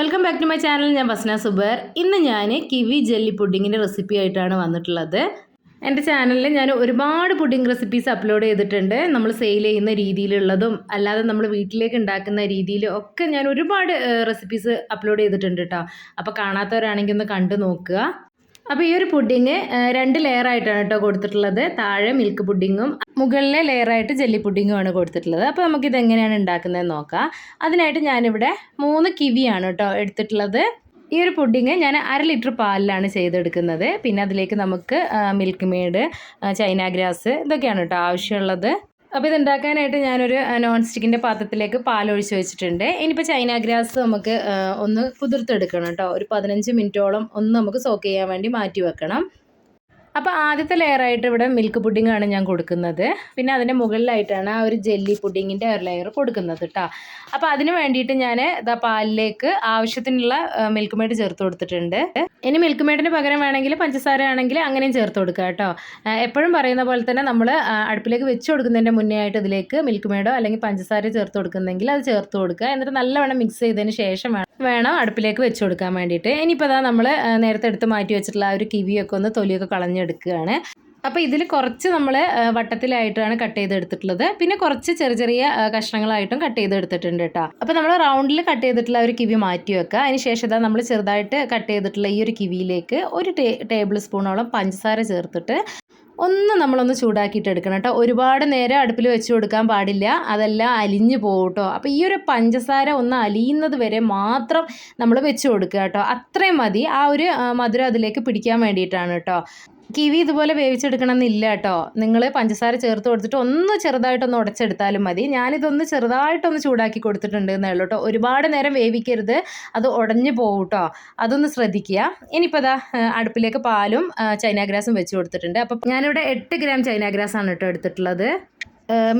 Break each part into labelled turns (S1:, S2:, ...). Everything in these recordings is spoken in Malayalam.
S1: Welcome back to my channel ഞാൻ ബസ്ന സുബർ. ഇന്ന് ഞാൻ കിവി ജെല്ലി പുഡിങ്ങിന്റെ റെസിപ്പി ആയിട്ടാണ് വന്നിട്ടുള്ളത്. എന്റെ ചാനലിൽ ഞാൻ ഒരുപാട് പുഡിംഗ് റെസിപ്പീസ് അപ്ലോഡ് ചെയ്തിട്ടുണ്ട്. നമ്മൾ സെയിൽ ചെയ്യുന്ന രീതിയിലുള്ളതും അല്ലാതെ നമ്മൾ വീട്ടിലേക്ക് ഉണ്ടാക്കുന്ന രീതിയിലും ഒക്കെ ഞാൻ ഒരുപാട് റെസിപ്പീസ് അപ്ലോഡ് ചെയ്തിട്ടുണ്ട് കേട്ടോ അപ്പോൾ കാണാത്തവരാണെങ്കിൽ ഒന്ന് കണ്ടു നോക്കുക. അപ്പോൾ ഈ ഒരു പുഡിങ് രണ്ട് ലെയർ ആയിട്ടാണ് കേട്ടോ കൊടുത്തിട്ടുള്ളത്. താഴെ മിൽക്ക് പുഡിങ്ങും മുകളിലെ ലെയറായിട്ട് ജെല്ലി പുഡിങ്ങും ആണ് കൊടുത്തിട്ടുള്ളത്. അപ്പോൾ നമുക്കിത് എങ്ങനെയാണ് ഉണ്ടാക്കുന്നത് നോക്കാം. അതിനായിട്ട് ഞാനിവിടെ മൂന്ന് കിവിയാണ് കേട്ടോ എടുത്തിട്ടുള്ളത്. ഈ ഒരു പുഡിങ് ഞാൻ അര ലിറ്റർ പാലിലാണ് ചെയ്തെടുക്കുന്നത്. പിന്നെ അതിലേക്ക് നമുക്ക് മിൽക്ക് മെയ്ഡ് ചൈന ഗ്രാസ് ഇതൊക്കെയാണ് കേട്ടോ ആവശ്യമുള്ളത്. അപ്പോൾ ഇത് ഉണ്ടാക്കാനായിട്ട് ഞാനൊരു നോൺ സ്റ്റിക്കിന്റെ പാത്രത്തിലേക്ക് പാലൊഴിച്ച് വെച്ചിട്ടുണ്ട്. ഇനിയിപ്പോൾ ചൈന ഗ്രാസ് നമുക്ക് ഒന്ന് കുതിർത്തെടുക്കണം കേട്ടോ. ഒരു പതിനഞ്ച് മിനിറ്റോളം ഒന്ന് നമുക്ക് സോക്ക് ചെയ്യാൻ വേണ്ടി മാറ്റി വെക്കണം. അപ്പോൾ ആദ്യത്തെ ലെയറായിട്ട് ഇവിടെ മിൽക്ക് പുഡിങ്ങാണ് ഞാൻ കൊടുക്കുന്നത്. പിന്നെ അതിന്റെ മുകളിലായിട്ടാണ് ആ ഒരു ജെല്ലി പുഡിങ്ങിന്റെ ഒരു ലെയർ കൊടുക്കുന്നത് കേട്ടോ അപ്പോൾ അതിന് വേണ്ടിയിട്ട് ഞാൻ ഇതാ പാലിലേക്ക് ആവശ്യത്തിനുള്ള മിൽക്ക് മെയ്ഡ് ചേർത്ത് കൊടുത്തിട്ടുണ്ട്. ഇനി മിൽക്ക് മെയ്ഡിന് പകരം വേണമെങ്കിൽ പഞ്ചസാര ആണെങ്കിൽ അങ്ങനെയും ചേർത്ത് കൊടുക്കുക കേട്ടോ എപ്പോഴും പറയുന്ന പോലെ തന്നെ നമ്മൾ അടുപ്പിലേക്ക് വെച്ച് കൊടുക്കുന്നതിന്റെ മുന്നേ ആയിട്ട് ഇതിലേക്ക് മിൽക്ക് മെയ്ഡോ അല്ലെങ്കിൽ പഞ്ചസാര ചേർത്ത് കൊടുക്കുന്നെങ്കിൽ അത് ചേർത്ത് കൊടുക്കുക. എന്നിട്ട് നല്ലവണ്ണം മിക്സ് ചെയ്തതിന് ശേഷം വേണം അടുപ്പിലേക്ക് വെച്ച് കൊടുക്കാൻ വേണ്ടിയിട്ട്. ഇനിയിപ്പോൾ അതാ നമ്മൾ നേരത്തെ എടുത്ത് മാറ്റി വെച്ചിട്ടുള്ള ആ ഒരു കിവിയൊക്കെ ഒന്ന് തൊലിയൊക്കെ കളഞ്ഞെടുക്കുകയാണ്. അപ്പോൾ ഇതിൽ കുറച്ച് നമ്മൾ വട്ടത്തിലായിട്ടാണ് കട്ട് ചെയ്തെടുത്തിട്ടുള്ളത്. പിന്നെ കുറച്ച് ചെറിയ ചെറിയ കഷ്ണങ്ങളായിട്ടും കട്ട് ചെയ്തെടുത്തിട്ടുണ്ട് കേട്ടോ. അപ്പോൾ നമ്മൾ റൗണ്ടിൽ കട്ട് ചെയ്തിട്ടുള്ള ഒരു കിവി മാറ്റി വെക്കുക. അതിന് ശേഷം നമ്മൾ ചെറുതായിട്ട് കട്ട് ചെയ്തിട്ടുള്ള ഈ ഒരു കിവിയിലേക്ക് ഒരു ടേബിൾ സ്പൂണോളം പഞ്ചസാര ചേർത്തിട്ട് ഒന്ന് നമ്മളൊന്ന് ചൂടാക്കിയിട്ട് എടുക്കണം കേട്ടോ. ഒരുപാട് നേരം അടുപ്പിൽ വെച്ച് കൊടുക്കാൻ പാടില്ല. അതെല്ലാം അലിഞ്ഞു പോകും കേട്ടോ അപ്പോൾ ഈ ഒരു പഞ്ചസാര ഒന്ന് അലിയുന്നത് വരെ മാത്രം നമ്മൾ വെച്ച് കൊടുക്കുക കേട്ടോ. അത്രയും മതി. ആ ഒരു മധുരം അതിലേക്ക് പിടിക്കാൻ വേണ്ടിയിട്ടാണ് കേട്ടോ. കിവി ഇതുപോലെ വേവിച്ചെടുക്കണം എന്നില്ല കേട്ടോ. നിങ്ങൾ പഞ്ചസാര ചേർത്ത് കൊടുത്തിട്ട് ഒന്ന് ചെറുതായിട്ടൊന്ന് ഉടച്ചെടുത്താലും മതി. ഞാനിതൊന്ന് ചെറുതായിട്ടൊന്ന് ചൂടാക്കി കൊടുത്തിട്ടുണ്ട് എന്നേ ഉള്ളൂ കേട്ടോ. ഒരുപാട് നേരം വേവിക്കരുത്. അത് ഉടഞ്ഞു പോകും കേട്ടോ. അതൊന്ന് ശ്രദ്ധിക്കുക. ഇനിയിപ്പോൾ അതാ അടുപ്പിലേക്ക് പാലും ചൈനാഗ്രാസും ചൈന ഗ്രാസും വെച്ച് കൊടുത്തിട്ടുണ്ട്. അപ്പം ഞാനിവിടെ എട്ട് ഗ്രാം ചൈന ഗ്രാസ് ആണ് കേട്ടോ എടുത്തിട്ടുള്ളത്.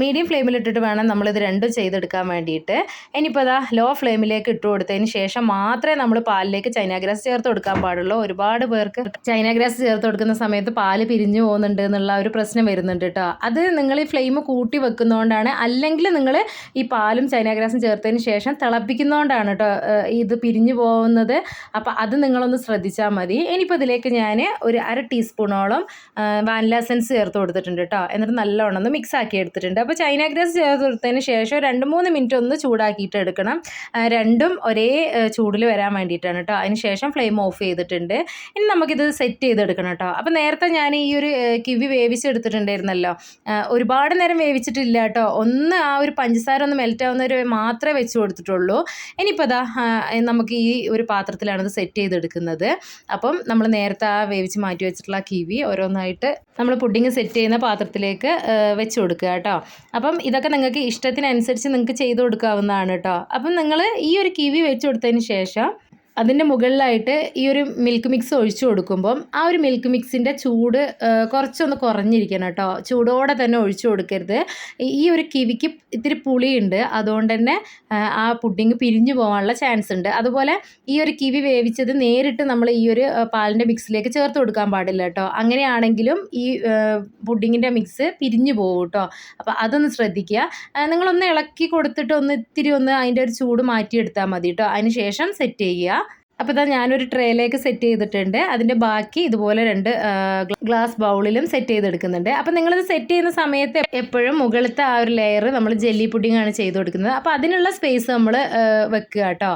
S1: മീഡിയം ഫ്ലെയിമിലിട്ടിട്ട് വേണം നമ്മളിത് രണ്ടും ചെയ്തെടുക്കാൻ വേണ്ടിയിട്ട്. ഇനിയിപ്പോൾ അതാ ലോ ഫ്ലെയിമിലേക്ക് ഇട്ട് കൊടുത്തതിന് ശേഷം മാത്രമേ നമ്മൾ പാലിലേക്ക് ചൈന ഗ്രാസ് ചേർത്ത് കൊടുക്കാൻ പാടുള്ളൂ. ഒരുപാട് പേർക്ക് ചൈന ഗ്രാസ് ചേർത്ത് കൊടുക്കുന്ന സമയത്ത് പാൽ പിരിഞ്ഞു പോകുന്നുണ്ട് എന്നുള്ള ഒരു പ്രശ്നം വരുന്നുണ്ട് കേട്ടോ അത് നിങ്ങൾ ഈ ഫ്ലെയിം കൂട്ടി വെക്കുന്നതുകൊണ്ടാണ് അല്ലെങ്കിൽ നിങ്ങൾ ഈ പാലും ചൈന ഗ്രാസും ചേർത്തതിന് ശേഷം തിളപ്പിക്കുന്നതുകൊണ്ടാണ് കേട്ടോ ഇത് പിരിഞ്ഞു പോകുന്നത്. അപ്പോൾ അത് നിങ്ങളൊന്ന് ശ്രദ്ധിച്ചാൽ മതി. ഇനിയിപ്പോൾ ഇതിലേക്ക് ഞാൻ ഒരു അര ടീസ്പൂണോളം വാനില എസൻസ് ചേർത്ത് കൊടുത്തിട്ടുണ്ട് കേട്ടോ എന്നിട്ട് നല്ലോണം ഒന്ന് മിക്സ് ആക്കി എടുത്തിട്ടുണ്ട് അപ്പോൾ ചൈന ഗ്രാസ് ചേർത്ത് കൊടുത്തതിന് ശേഷം രണ്ട് മൂന്ന് മിനിറ്റ് ഒന്ന് ചൂടാക്കിയിട്ട് എടുക്കണം. രണ്ടും ഒരേ ചൂടിൽ വരാൻ വേണ്ടിയിട്ടാണ് കേട്ടോ അതിന് ശേഷം ഫ്ലെയിം ഓഫ് ചെയ്തിട്ടുണ്ട്. ഇനി നമുക്കിത് സെറ്റ് ചെയ്തെടുക്കണം കേട്ടോ അപ്പോൾ നേരത്തെ ഞാൻ ഈ ഒരു കിവി വേവിച്ചെടുത്തിട്ടുണ്ടായിരുന്നല്ലോ. ഒരുപാട് നേരം വേവിച്ചിട്ടില്ല കേട്ടോ ഒന്ന് ആ ഒരു പഞ്ചസാര ഒന്ന് മെൽറ്റ് ആവുന്നവരെ മാത്രമേ വെച്ച് കൊടുത്തിട്ടുള്ളൂ. ഇനിയിപ്പോൾ അതാ നമുക്ക് ഈ ഒരു പാത്രത്തിലാണ് ഇത് സെറ്റ് ചെയ്തെടുക്കുന്നത്. അപ്പം നമ്മൾ നേരത്തെ ആ വേവിച്ച് മാറ്റി വെച്ചിട്ടുള്ള കിവി ഓരോന്നായിട്ട് നമ്മൾ പുഡിങ് സെറ്റ് ചെയ്യുന്ന പാത്രത്തിലേക്ക് വെച്ച് കൊടുക്കുക കേട്ടോ. അപ്പം ഇതൊക്കെ നിങ്ങൾക്ക് ഇഷ്ടത്തിനനുസരിച്ച് നിങ്ങൾക്ക് ചെയ്ത് കൊടുക്കാവുന്നതാണ് കേട്ടോ. അപ്പം നിങ്ങൾ ഈ ഒരു കിവി വെച്ച് കൊടുത്തതിന് ശേഷം അതിന്റെ മുകളിലായിട്ട് ഈ ഒരു മിൽക്ക് മിക്സ് ഒഴിച്ചു കൊടുക്കുമ്പം ആ ഒരു മിൽക്ക് മിക്സിന്റെ ചൂട് കുറച്ചൊന്ന് കുറഞ്ഞിരിക്കണം കേട്ടോ. ചൂടോടെ തന്നെ ഒഴിച്ചു കൊടുക്കരുത്. ഈ ഒരു കിവിക്ക് ഇത്തിരി പുളിയുണ്ട്. അതുകൊണ്ട് തന്നെ ആ, പുഡിങ് പിരിഞ്ഞു പോകാനുള്ള ചാൻസ് ഉണ്ട്. അതുപോലെ ഈ ഒരു കിവി വേവിച്ചത് നേരിട്ട് നമ്മൾ ഈ ഒരു പാലിന്റെ മിക്സിലേക്ക് ചേർത്ത് കൊടുക്കാൻ പാടില്ല കേട്ടോ. അങ്ങനെയാണെങ്കിലും ഈ പുഡിങ്ങിന്റെ മിക്സ് പിരിഞ്ഞു പോകും കേട്ടോ. അപ്പോൾ അതൊന്ന് ശ്രദ്ധിക്കുക. നിങ്ങളൊന്ന് ഇളക്കി കൊടുത്തിട്ട് ഒന്ന് ഇത്തിരി ഒന്ന് അതിന്റെ ഒരു ചൂട് മാറ്റിയെടുത്താൽ മതി കേട്ടോ. അതിന് ശേഷം സെറ്റ് ചെയ്യുക. അപ്പോൾ ഇതാ ഞാനൊരു ട്രേയിലേക്ക് സെറ്റ് ചെയ്തിട്ടുണ്ട്. അതിന്റെ ബാക്കി ഇതുപോലെ രണ്ട് ഗ്ലാസ് ബൗളിലും സെറ്റ് ചെയ്തെടുക്കുന്നുണ്ട്. അപ്പോൾ നിങ്ങളിത് സെറ്റ് ചെയ്യുന്ന സമയത്ത് എപ്പോഴും മുകളിലത്തെ ആ ഒരു ലെയർ നമ്മൾ ജെല്ലി പുഡിംഗ് ആണ് ചെയ്ത് കൊടുക്കുന്നത്. അപ്പോൾ അതിനുള്ള സ്പേസ് നമ്മൾ വെക്കുക കേട്ടോ.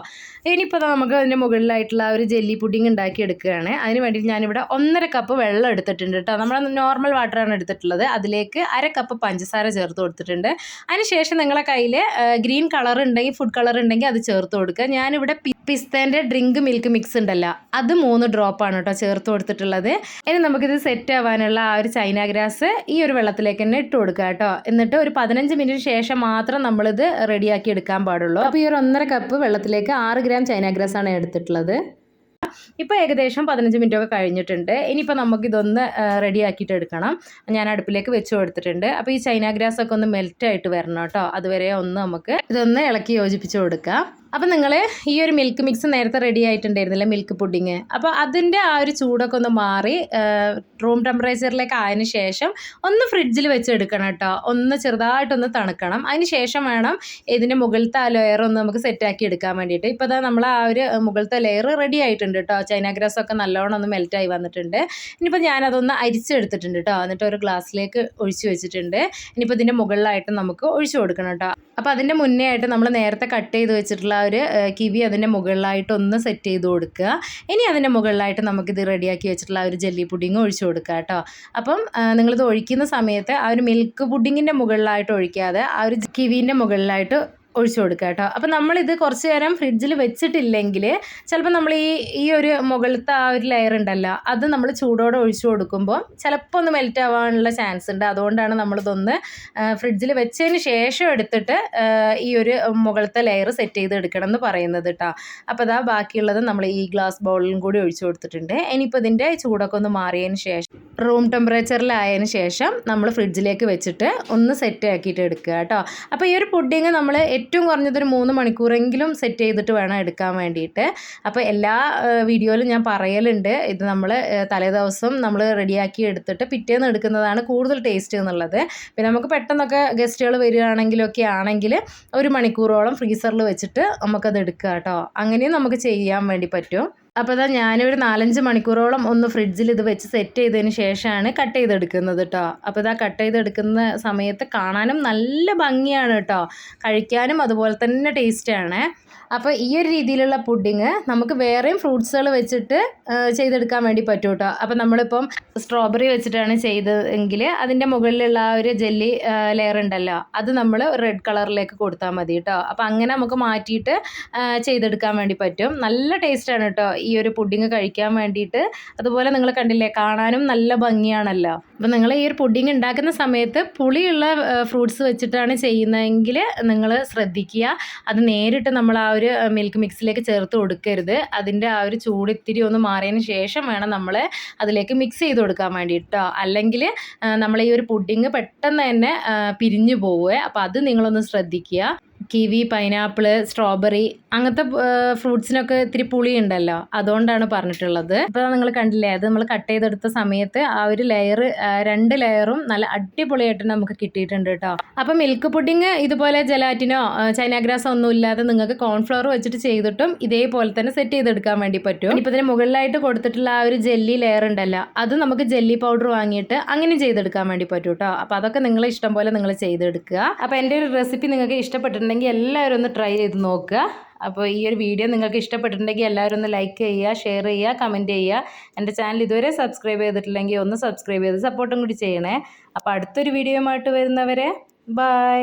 S1: ഇനിയിപ്പോൾ നമുക്ക് അതിന്റെ മുകളിലായിട്ടുള്ള ആ ഒരു ജെല്ലി പുഡിങ് ഉണ്ടാക്കി എടുക്കുകയാണ്. അതിന് വേണ്ടിയിട്ട് ഞാനിവിടെ ഒന്നര കപ്പ് വെള്ളം എടുത്തിട്ടുണ്ട് കേട്ടോ. നമ്മൾ നോർമൽ വാട്ടറാണ് എടുത്തിട്ടുള്ളത്. അതിലേക്ക് അര കപ്പ് പഞ്ചസാര ചേർത്ത് കൊടുത്തിട്ടുണ്ട്. അതിനുശേഷം നിങ്ങളെ കയ്യിൽ ഗ്രീൻ കളർ ഉണ്ടെങ്കിൽ ഫുഡ് കളർ ഉണ്ടെങ്കിൽ അത് ചേർത്ത് കൊടുക്കുക. ഞാനിവിടെ പിസ്തേന്റെ ഡ്രിങ്ക് മിൽക്ക് മിക്സ് ഉണ്ടല്ലോ അത് മൂന്ന് ഡ്രോപ്പാണ് കേട്ടോ ചേർത്ത് കൊടുത്തിട്ടുള്ളത്. ഇനി നമുക്കിത് സെറ്റ് ആവാനുള്ള ആ ഒരു ചൈന ഗ്രാസ് ഈ ഒരു വെള്ളത്തിലേക്ക് തന്നെ ഇട്ട് കൊടുക്കുക കേട്ടോ. എന്നിട്ട് ഒരു പതിനഞ്ച് മിനിറ്റ് ശേഷം മാത്രം നമ്മളിത് റെഡിയാക്കി എടുക്കാൻ പാടുള്ളൂ. അപ്പോൾ ഈ ഒരു ഒന്നര കപ്പ് വെള്ളത്തിലേക്ക് ആറ് ഗ്രാം ചൈന ഗ്രാസ് ആണ് എടുത്തിട്ടുള്ളത്. ഇപ്പോൾ ഏകദേശം പതിനഞ്ച് മിനിറ്റ് ഒക്കെ കഴിഞ്ഞിട്ടുണ്ട്. ഇനിയിപ്പോൾ നമുക്കിതൊന്ന് റെഡി ആക്കിയിട്ട് എടുക്കണം. ഞാൻ അടുപ്പിലേക്ക് വെച്ച് കൊടുത്തിട്ടുണ്ട്. അപ്പോൾ ഈ ചൈന ഗ്രാസ് ഒക്കെ ഒന്ന് മെൽറ്റ് ആയിട്ട് വരണം കേട്ടോ. അതുവരെ ഒന്ന് നമുക്ക് ഇതൊന്ന് ഇളക്കി യോജിപ്പിച്ച് കൊടുക്കാം. അപ്പോൾ നിങ്ങൾ ഈ ഒരു മിൽക്ക് മിക്സ് നേരത്തെ റെഡി ആയിട്ടുണ്ടായിരുന്നില്ല മിൽക്ക് പുഡിങ് അപ്പോൾ അതിന്റെ ആ ഒരു ചൂടൊക്കെ ഒന്ന് മാറി റൂം ടെമ്പറേച്ചറിലേക്ക് ആയതിന് ശേഷം ഒന്ന് ഫ്രിഡ്ജിൽ വെച്ച് എടുക്കണം കേട്ടോ ഒന്ന് ചെറുതായിട്ടൊന്ന് തണുക്കണം. അതിന് ശേഷം വേണം ഇതിന്റെ മുകളിലത്തെ ആ ലെയർ ഒന്ന് നമുക്ക് സെറ്റാക്കി എടുക്കാൻ വേണ്ടിയിട്ട്. ഇപ്പോൾ നമ്മൾ ആ ഒരു മുകളിലത്തെ ലെയർ റെഡി ആയിട്ടുണ്ട് കേട്ടോ ചൈന ഗ്രാസ് ഒക്കെ നല്ലോണം ഒന്ന് മെൽറ്റായി വന്നിട്ടുണ്ട്. ഇനിയിപ്പോൾ ഞാനതൊന്ന് അരിച്ചെടുത്തിട്ടുണ്ട് കേട്ടോ എന്നിട്ട് ഒരു ഗ്ലാസ്സിലേക്ക് ഒഴിച്ച് വെച്ചിട്ടുണ്ട്. ഇനിയിപ്പോൾ ഇതിന്റെ മുകളിലായിട്ട് നമുക്ക് ഒഴിച്ചു കൊടുക്കണം കേട്ടോ അപ്പോൾ അതിന്റെ മുന്നേ ആയിട്ട് നമ്മൾ നേരത്തെ കട്ട് ചെയ്ത് വെച്ചിട്ടുള്ള ഒരു കിവി അതിന്റെ മുകളിലായിട്ട് ഒന്ന് സെറ്റ് ചെയ്ത് കൊടുക്കുക. ഇനി അതിന്റെ മുകളിലായിട്ട് നമുക്കിത് റെഡിയാക്കി വെച്ചിട്ടുള്ള ആ ഒരു ജെല്ലി പുഡിങ് ഒഴിച്ച് കൊടുക്കുക കേട്ടോ. അപ്പം നിങ്ങളിത് ഒഴിക്കുന്ന സമയത്ത് ആ ഒരു മിൽക്ക് പുഡിങ്ങിന്റെ മുകളിലായിട്ട് ഒഴിക്കാതെ ആ ഒരു കിവീന്റെ മുകളിലായിട്ട് ഒഴിച്ചു കൊടുക്കുക കേട്ടോ. അപ്പം നമ്മളിത് കുറച്ച് നേരം ഫ്രിഡ്ജിൽ വെച്ചിട്ടില്ലെങ്കിൽ ചിലപ്പോൾ നമ്മൾ ഈ ഈ ഒരു മുകളിലത്തെ ആ ഒരു ലെയർ ഉണ്ടല്ലോ അത് നമ്മൾ ചൂടോടെ ഒഴിച്ചു കൊടുക്കുമ്പോൾ ചിലപ്പോൾ ഒന്ന് മെൽറ്റ് ആവാനുള്ള ചാൻസ് ഉണ്ട്. അതുകൊണ്ടാണ് നമ്മളിതൊന്ന് ഫ്രിഡ്ജിൽ വെച്ചതിന് ശേഷം എടുത്തിട്ട് ഈ ഒരു മുകളിലത്തെ ലെയർ സെറ്റ് ചെയ്ത് എടുക്കണം എന്ന് പറയുന്നത് കേട്ടോ. അപ്പോൾ അതാ ബാക്കിയുള്ളത് നമ്മൾ ഈ ഗ്ലാസ് ബൗളിലും കൂടി ഒഴിച്ചു കൊടുത്തിട്ടുണ്ട്. ഇനിയിപ്പോൾ ഇതിന്റെ ചൂടൊക്കെ ഒന്ന് മാറിയതിന് ശേഷം റൂം ടെമ്പറേച്ചറിലായതിന് ശേഷം നമ്മൾ ഫ്രിഡ്ജിലേക്ക് വെച്ചിട്ട് ഒന്ന് സെറ്റ് ആക്കിയിട്ട് എടുക്കുക കേട്ടോ. അപ്പോൾ ഈ ഒരു പുഡിങ് നമ്മൾ ഏറ്റവും കുറഞ്ഞതൊരു മൂന്ന് മണിക്കൂറെങ്കിലും സെറ്റ് ചെയ്തിട്ട് വേണം എടുക്കാൻ വേണ്ടിയിട്ട്. അപ്പോൾ എല്ലാ വീഡിയോയിലും ഞാൻ പറയലുണ്ട്. ഇത് നമ്മൾ തലേ ദിവസം നമ്മൾ റെഡിയാക്കി എടുത്തിട്ട് പിറ്റേന്ന് എടുക്കുന്നതാണ് കൂടുതൽ ടേസ്റ്റ് എന്നുള്ളത്. പിന്നെ നമുക്ക് പെട്ടെന്നൊക്കെ ഗസ്റ്റുകൾ വരികയാണെങ്കിലൊക്കെ ആണെങ്കിൽ ഒരു മണിക്കൂറോളം ഫ്രീസറിൽ വെച്ചിട്ട് നമുക്കത് എടുക്കുക കേട്ടോ അങ്ങനെയും നമുക്ക് ചെയ്യാൻ വേണ്ടി പറ്റും. അപ്പോൾ ഇതാ ഞാനൊരു നാലഞ്ച് മണിക്കൂറോളം ഒന്ന് ഫ്രിഡ്ജിൽ ഇത് വെച്ച് സെറ്റ് ചെയ്തതിന് ശേഷമാണ് കട്ട് ചെയ്തെടുക്കുന്നത് കേട്ടോ അപ്പോൾ ഇതാ കട്ട് ചെയ്തെടുക്കുന്ന സമയത്ത് കാണാനും നല്ല ഭംഗിയാണ് കേട്ടോ കഴിക്കാനും അതുപോലെ തന്നെ ടേസ്റ്റാണ്. അപ്പോൾ ഈ ഒരു രീതിയിലുള്ള പുഡിങ് നമുക്ക് വേറെയും ഫ്രൂട്ട്സുകൾ വെച്ചിട്ട് ചെയ്തെടുക്കാൻ വേണ്ടി പറ്റും കേട്ടോ അപ്പോൾ നമ്മളിപ്പം സ്ട്രോബെറി വെച്ചിട്ടാണ് ചെയ്തതെങ്കിൽ അതിന്റെ മുകളിലുള്ള ആ ഒരു ജെല്ലി ലെയർ ഉണ്ടല്ലോ അത് നമ്മൾ റെഡ് കളറിലേക്ക് കൊടുത്താൽ മതി കേട്ടോ അപ്പോൾ അങ്ങനെ നമുക്ക് മാറ്റിയിട്ട് ചെയ്തെടുക്കാൻ വേണ്ടി പറ്റും. നല്ല ടേസ്റ്റാണ് കേട്ടോ ഒരു പുഡിങ് കഴിക്കാൻ വേണ്ടിയിട്ട്. അതുപോലെ നിങ്ങൾ കണ്ടില്ലേ കാണാനും നല്ല ഭംഗിയാണല്ലോ. അപ്പോൾ നിങ്ങൾ ഈ ഒരു പുഡിങ് ഉണ്ടാക്കുന്ന സമയത്ത് പുളിയുള്ള ഫ്രൂട്ട്സ് വെച്ചിട്ടാണ് ചെയ്യുന്നതെങ്കിൽ നിങ്ങൾ ശ്രദ്ധിക്കുക. അത് നേരിട്ട് നമ്മൾ ആ ഒരു മിൽക്ക് മിക്സിലേക്ക് ചേർത്ത് കൊടുക്കരുത്. അതിന്റെ ആ ഒരു ചൂട് ഇത്തിരി ഒന്ന് മാറിയതിന് ശേഷം വേണം നമ്മൾ അതിലേക്ക് മിക്സ് ചെയ്ത് കൊടുക്കാൻ വേണ്ടിയിട്ടോ. അല്ലെങ്കിൽ നമ്മൾ ഈ ഒരു പുഡിങ് പെട്ടെന്ന് തന്നെ പിരിഞ്ഞു പോവുക അപ്പോൾ അത് നിങ്ങളൊന്ന് ശ്രദ്ധിക്കുക. കിവി പൈനാപ്പിൾ സ്ട്രോബെറി അങ്ങനത്തെ ഫ്രൂട്ട്സിനൊക്കെ ഇത്തിരി പുളി ഉണ്ടല്ലോ അതുകൊണ്ടാണ് പറഞ്ഞിട്ടുള്ളത്. ഇപ്പോൾ നിങ്ങൾ കണ്ടില്ലേ അത് നമ്മൾ കട്ട് ചെയ്തെടുത്ത സമയത്ത് ആ ഒരു ലെയർ രണ്ട് ലെയറും നല്ല അടിപൊളിയായിട്ട് നമുക്ക് കിട്ടിയിട്ടുണ്ട് കേട്ടോ. അപ്പോൾ മിൽക്ക് പുഡിങ് ഇതുപോലെ ജലാറ്റിനോ ചൈനാഗ്രാസോ ഒന്നും ഇല്ലാതെ നിങ്ങൾക്ക് കോൺഫ്ലവർ വെച്ചിട്ട് ചെയ്തിട്ടും ഇതേപോലെ തന്നെ സെറ്റ് ചെയ്തെടുക്കാൻ വേണ്ടി പറ്റും. ഇപ്പോൾ ഇതിന് മുകളിലായിട്ട് കൊടുത്തിട്ടുള്ള ആ ഒരു ജെല്ലി ലെയർ ഉണ്ടല്ലോ അത് നമുക്ക് ജെല്ലി പൗഡർ വാങ്ങിയിട്ട് അങ്ങനെ ചെയ്തെടുക്കാൻ വേണ്ടി പറ്റും കേട്ടോ. അപ്പോൾ അതൊക്കെ നിങ്ങളെ ഇഷ്ടം പോലെ നിങ്ങൾ ചെയ്തെടുക്കുക. അപ്പോൾ എന്റെ ഒരു റെസിപ്പി നിങ്ങൾക്ക് ഇഷ്ടപ്പെട്ടിട്ടുണ്ടെങ്കിൽ എല്ലാവരും ഒന്ന് ട്രൈ ചെയ്ത് നോക്കുക. അപ്പോൾ ഈ ഒരു വീഡിയോ നിങ്ങൾക്ക് ഇഷ്ടപ്പെട്ടിട്ടുണ്ടെങ്കിൽ എല്ലാവരും ഒന്ന് ലൈക്ക് ചെയ്യുക ഷെയർ ചെയ്യുക കമന്റ് ചെയ്യുക. എന്റെ ചാനൽ ഇതുവരെ സബ്സ്ക്രൈബ് ചെയ്തിട്ടില്ലെങ്കിൽ ഒന്ന് സബ്സ്ക്രൈബ് ചെയ്ത് സപ്പോർട്ടും കൂടി ചെയ്യണേ. അപ്പോൾ അടുത്തൊരു വീഡിയോയുമായിട്ട് വരുന്നവരെ ബൈ